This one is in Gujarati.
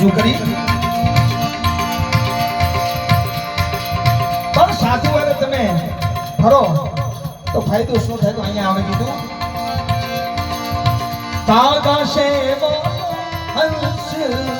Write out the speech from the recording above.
શરૂ કરી. પણ સાધુ વાળે તમે ફરો. તો ફાયદો શું થાય? તો અહીંયા આવે કીધું. કાકાશે હંસ.